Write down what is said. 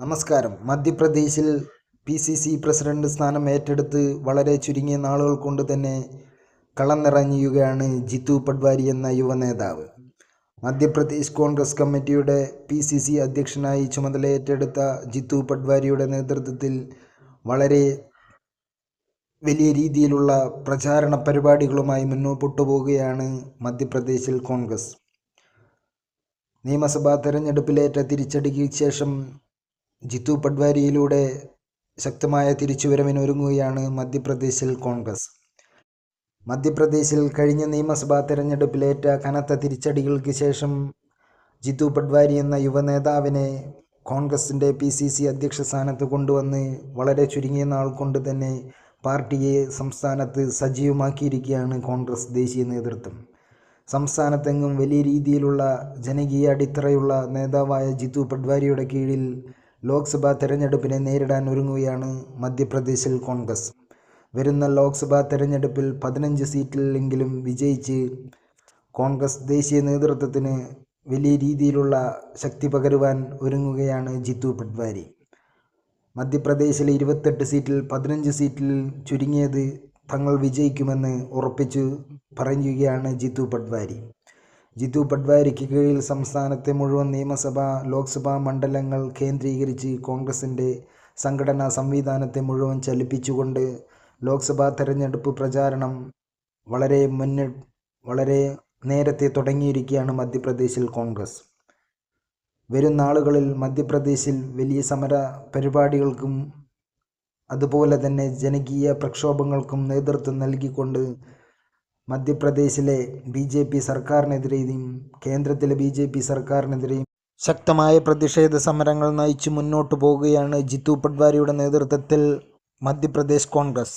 നമസ്കാരം. മധ്യപ്രദേശിൽ P C C president സ്ഥാനം ഏറ്റെടുത്ത് വളരെ ചുരുങ്ങിയ നാളുകൾ കൊണ്ട് തന്നെ കളം നിറഞ്ഞുകയാണ് ജിത്തു പട്വാരി എന്ന യുവ നേതാവ്. മധ്യപ്രദേശ് കോൺഗ്രസ് കമ്മിറ്റിയുടെ പി സി സി അധ്യക്ഷനായി ചുമതലയേറ്റെടുത്ത ജിത്തു പട്വാരിയുടെ നേതൃത്വത്തിൽ വളരെ വലിയ രീതിയിലുള്ള പ്രചാരണ പരിപാടികളുമായി മുന്നോട്ടു പോവുകയാണ് മധ്യപ്രദേശിൽ കോൺഗ്രസ്. നിയമസഭാ തെരഞ്ഞെടുപ്പിലേറ്റ തിരിച്ചടിക്ക് ശേഷം ജിത്തു പട്വാരിയിലൂടെ ശക്തമായ തിരിച്ചുവരവിനൊരുങ്ങുകയാണ് മധ്യപ്രദേശിൽ കോൺഗ്രസ്. മധ്യപ്രദേശിൽ കഴിഞ്ഞ നിയമസഭാ തെരഞ്ഞെടുപ്പിലേറ്റ കനത്ത തിരിച്ചടികൾക്ക് ശേഷം ജിത്തു പട്വാരി എന്ന യുവനേതാവിനെ കോൺഗ്രസിന്റെ പി സി സി അധ്യക്ഷ സ്ഥാനത്ത് കൊണ്ടുവന്ന് വളരെ ചുരുങ്ങിയ നാൾ കൊണ്ട് തന്നെ പാർട്ടിയെ സംസ്ഥാനത്ത് സജീവമാക്കിയിരിക്കുകയാണ് കോൺഗ്രസ് ദേശീയ നേതൃത്വം. സംസ്ഥാനത്തെങ്ങും വലിയ രീതിയിലുള്ള ജനകീയ അടിത്തറയുള്ള നേതാവായ ജിത്തു പട്വാരിയുടെ കീഴിൽ ലോക്സഭാ തെരഞ്ഞെടുപ്പിനെ നേരിടാൻ ഒരുങ്ങുകയാണ് മധ്യപ്രദേശിൽ കോൺഗ്രസ്. വരുന്ന ലോക്സഭാ തെരഞ്ഞെടുപ്പിൽ പതിനഞ്ച് സീറ്റിലെങ്കിലും വിജയിച്ച് കോൺഗ്രസ് ദേശീയ നേതൃത്വത്തിന് വലിയ രീതിയിലുള്ള ശക്തി പകരുവാൻ ഒരുങ്ങുകയാണ് ജിത്തു പട്വാരി. മധ്യപ്രദേശിലെ ഇരുപത്തെട്ട് സീറ്റിൽ പതിനഞ്ച് സീറ്റിൽ ചുരുങ്ങിയത് തങ്ങൾ വിജയിക്കുമെന്ന് ഉറപ്പിച്ചു പറയുകയാണ് ജിത്തു പട്വാരി. ജിത്തു പട്വാരിക്ക് കീഴിൽ സംസ്ഥാനത്തെ മുഴുവൻ നിയമസഭാ ലോക്സഭാ മണ്ഡലങ്ങൾ കേന്ദ്രീകരിച്ച് കോൺഗ്രസിന്റെ സംഘടനാ സംവിധാനത്തെ മുഴുവൻ ചലിപ്പിച്ചുകൊണ്ട് ലോക്സഭാ തെരഞ്ഞെടുപ്പ് പ്രചാരണം വളരെ മുന്നിൽ വളരെ നേരത്തെ തുടങ്ങിയിരിക്കുകയാണ് മധ്യപ്രദേശിൽ കോൺഗ്രസ്. വരും നാളുകളിൽ മധ്യപ്രദേശിൽ വലിയ സമര പരിപാടികൾക്കും അതുപോലെ തന്നെ ജനകീയ പ്രക്ഷോഭങ്ങൾക്കും നേതൃത്വം നൽകിക്കൊണ്ട് മധ്യപ്രദേശിലെ ബി ജെ പി സർക്കാരിനെതിരെയും കേന്ദ്രത്തിലെ ബി ജെ പി സർക്കാരിനെതിരെയും ശക്തമായ പ്രതിഷേധ സമരങ്ങൾ നയിച്ചു മുന്നോട്ടു പോവുകയാണ് ജിത്തു പട്വാരിയുടെ നേതൃത്വത്തിൽ മധ്യപ്രദേശ് കോൺഗ്രസ്.